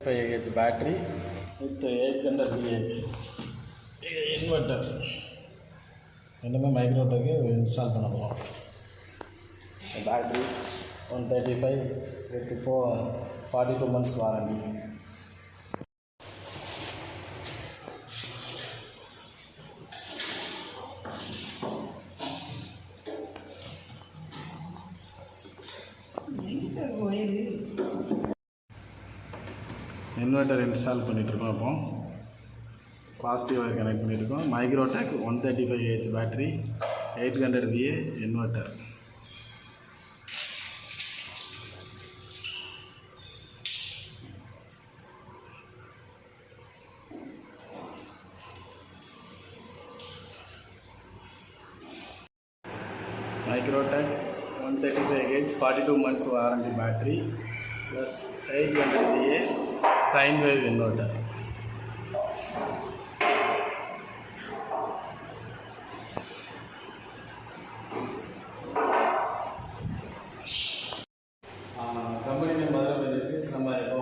five AH battery with eight hundred VA inverter ரெண்டுமே மைக்ரோடெக்கு install பண்ண போகிறோம் battery one thirty five with for forty two months warranty inverter install பண்ணிகிட்ருக்கோம் இப்போ positive wire connect பண்ணியிருக்கோம் Microtek one thirty five AH battery eight hundred VA inverter Microtek one thirty five AH forty two months warranty battery plus eight hundred VA sine wave inverter company name Madurai மெஜிக்ஸ் நம்ம இப்போ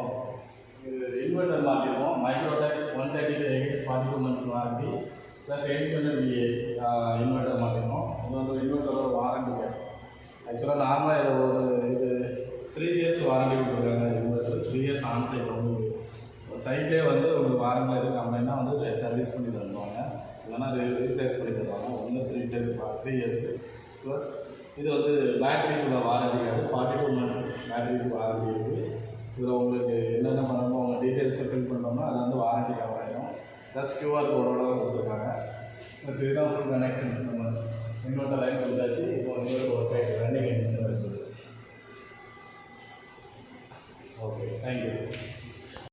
இது inverter மாட்டிருக்கோம் Microtek one thirty five AH forty two months warranty plus eight hundred VA inverter மாட்டிருக்கோம் இது வந்து இன்வெர்டரோட warranty ஆக்சுவலாக நார்மலாக இது ஒரு இது த்ரீ இயர்ஸ் வாரண்டி கொடுத்துருக்காங்க இன்வெர்ட்டர் த்ரீ இயர்ஸ் ஆன்சைட் உங்களுக்கு சைட்லேயே வந்து உங்களுக்கு வாரங்கள் இருக்குது அப்படின்னா வந்து சர்வீஸ் பண்ணி தருவாங்க. இல்லைன்னா ரீப்ளேஸ் பண்ணி தருவாங்க. ஒன்று three days three years plus இது வந்து பேட்டரிக்குள்ள வாரண்டி கிடையாது ஃபார்ட்டி டூ மந்த்ஸ் பேட்டரிக்கு வாரண்டி இருக்குது இதில் உங்களுக்கு என்னென்ன பண்ணணுமோ உங்கள் டீட்டெயில்ஸை ஃபில் பண்ணோம்னா அது வந்து வாரண்டி கவர் ஆகிடும் ப்ளஸ் கியூஆர் கோடோட கொடுத்துருக்காங்க. ப்ளஸ் இதுதான் ஃபுல் கனெக்ஷன்ஸ் நம்ம இன்வெர்ட்டர் லைன் கொடுத்தாச்சு. இப்போ வந்து ஒர்க் ஆகிட்டு ரன்னிங் கண்டிஷன் இருக்குது. Okay thank you